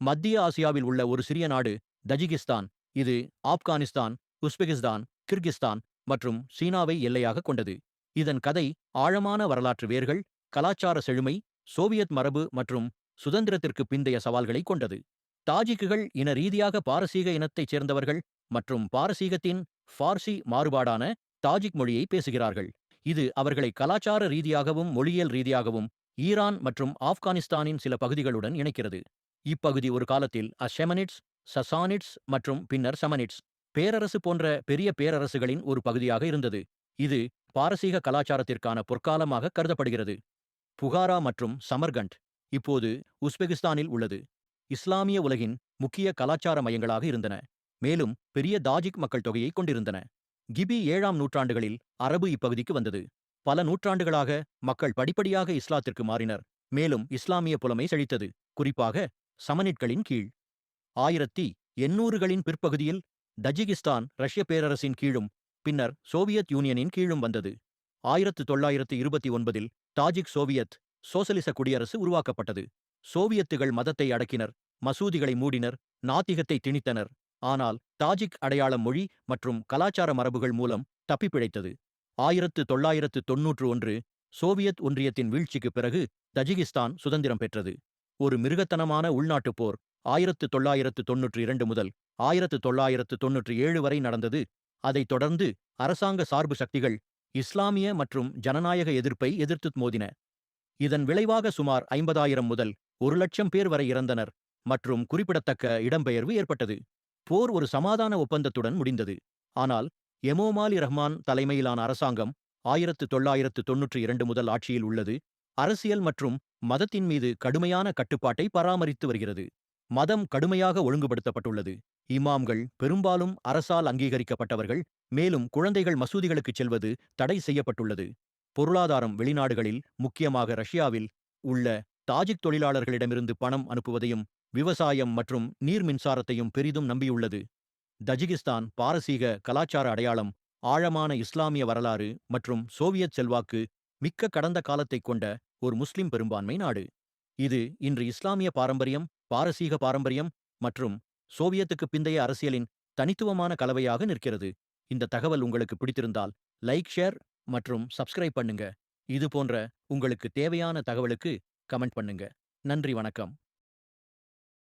மத்திய ஆசியாவில் உள்ள ஒரு சிறிய நாடு தஜிகிஸ்தான். இது ஆப்கானிஸ்தான் உஸ்பெகிஸ்தான் கிர்கிஸ்தான் மற்றும் சீனாவை எல்லையாக கொண்டது. இதன் கதை ஆழமான வரலாற்று வேர்கள் கலாச்சார செழுமை சோவியத் மரபு மற்றும் சுதந்திரத்திற்கு பிந்தைய சவால்களை கொண்டது. தாஜிக்குகள் இன ரீதியாக பாரசீக இனத்தைச் சேர்ந்தவர்கள் மற்றும் பாரசீகத்தின் ஃபார்சி மாறுபாடான தாஜிக் மொழியை பேசுகிறார்கள். இது அவர்களை கலாச்சார ரீதியாகவும் மொழியியல் ரீதியாகவும் ஈரான் மற்றும் ஆப்கானிஸ்தானின் சில பகுதிகளுடன் இணைக்கிறது. இப்பகுதி ஒரு காலத்தில் அஷெமனிட்ஸ் சசானிட்ஸ் மற்றும் பின்னர் சமனிட்ஸ் பேரரசு போன்ற பெரிய பேரரசுகளின் ஒரு பகுதியாக இருந்தது. இது பாரசீக கலாச்சாரத்திற்கான பொற்காலமாக கருதப்படுகிறது. புகாரா மற்றும் சமர்கண்ட் இப்போது உஸ்பெகிஸ்தானில் உள்ளது. இஸ்லாமிய உலகின் முக்கிய கலாச்சார மையங்களாக இருந்தன. மேலும் பெரிய தாஜிக் மக்கள் தொகையை கொண்டிருந்தன. கிபி ஏழாம் நூற்றாண்டுகளில் அரபு இப்பகுதிக்கு வந்தது. பல நூற்றாண்டுகளாக மக்கள் படிப்படியாக இஸ்லாத்திற்கு மாறினர். மேலும் இஸ்லாமிய புலமை செழித்தது. குறிப்பாக சமனிட்களின் கீழ். ஆயிரத்தி எண்ணூறுகளின் பிற்பகுதியில் தஜிகிஸ்தான் ரஷ்ய பேரரசின் கீழும் பின்னர் சோவியத் யூனியனின் கீழும் வந்தது. ஆயிரத்து தொள்ளாயிரத்து இருபத்தி ஒன்பதில் தாஜிக் சோவியத் சோசலிச குடியரசு உருவாக்கப்பட்டது. சோவியத்துகள் மதத்தை அடக்கினர் மசூதிகளை மூடினர் நாத்திகத்தை திணித்தனர். ஆனால் தாஜிக் அடையாள மொழி மற்றும் கலாச்சார மரபுகள் மூலம் தப்பிப்பிழைத்தது. ஆயிரத்து தொள்ளாயிரத்து தொன்னூற்று ஒன்று சோவியத் ஒன்றியத்தின் வீழ்ச்சிக்குப் பிறகு தஜிகிஸ்தான் சுதந்திரம் பெற்றது. ஒரு மிருகத்தனமான உள்நாட்டுப் போர் ஆயிரத்து தொள்ளாயிரத்து தொன்னூற்றி இரண்டு முதல் ஆயிரத்து தொள்ளாயிரத்து தொன்னூற்றி ஏழு வரை நடந்தது. அதைத் தொடர்ந்து அரசாங்க சார்பு சக்திகள் இஸ்லாமிய மற்றும் ஜனநாயக எதிர்ப்பை எதிர்த்து மோதின. இதன் விளைவாக சுமார் ஐம்பதாயிரம் முதல் ஒரு லட்சம் பேர் வரை இறந்தனர் மற்றும் குறிப்பிடத்தக்க இடம்பெயர்வு ஏற்பட்டது. போர் ஒரு சமாதான ஒப்பந்தத்துடன் முடிந்தது. ஆனால் எமோமாலி ரஹ்மான் தலைமையிலான அரசாங்கம் ஆயிரத்து தொள்ளாயிரத்து தொன்னூற்றி இரண்டு முதல் ஆட்சியில் உள்ளது. அரசியல் மற்றும் மதத்தின் மீது கடுமையான கட்டுப்பாட்டை பராமரித்து வருகிறது. மதம் கடுமையாக ஒழுங்குபடுத்தப்பட்டுள்ளது. இமாம்கள் பெரும்பாலும் அரசால் அங்கீகரிக்கப்பட்டவர்கள் மேலும் குழந்தைகள் மசூதிகளுக்குச் செல்வது தடை செய்யப்பட்டுள்ளது. பொருளாதாரம் வெளிநாடுகளில் முக்கியமாக ரஷ்யாவில் உள்ள தாஜிக் தொழிலாளர்களிடமிருந்து பணம் அனுப்புவதையும் விவசாயம் மற்றும் நீர் மின்சாரத்தையும் பெரிதும் நம்பியுள்ளது. தஜிகிஸ்தான் பாரசீக கலாச்சார அடையாளம் ஆழமான இஸ்லாமிய வரலாறு மற்றும் சோவியத் செல்வாக்கு மிக்க கடந்த காலத்தைக் கொண்ட ஒரு முஸ்லிம் பெரும்பான்மை நாடு. இது இன்று இஸ்லாமிய பாரம்பரியம் பாரசீக பாரம்பரியம் மற்றும் சோவியத்துக்கு பிந்தைய அரசியலின் தனித்துவமான கலவையாக நிற்கிறது. இந்த தகவல் உங்களுக்கு பிடித்திருந்தால் லைக் ஷேர் மற்றும் சப்ஸ்கிரைப் பண்ணுங்க. இது போன்ற உங்களுக்கு தேவையான தகவலுக்கு கமெண்ட் பண்ணுங்க. நன்றி வணக்கம்.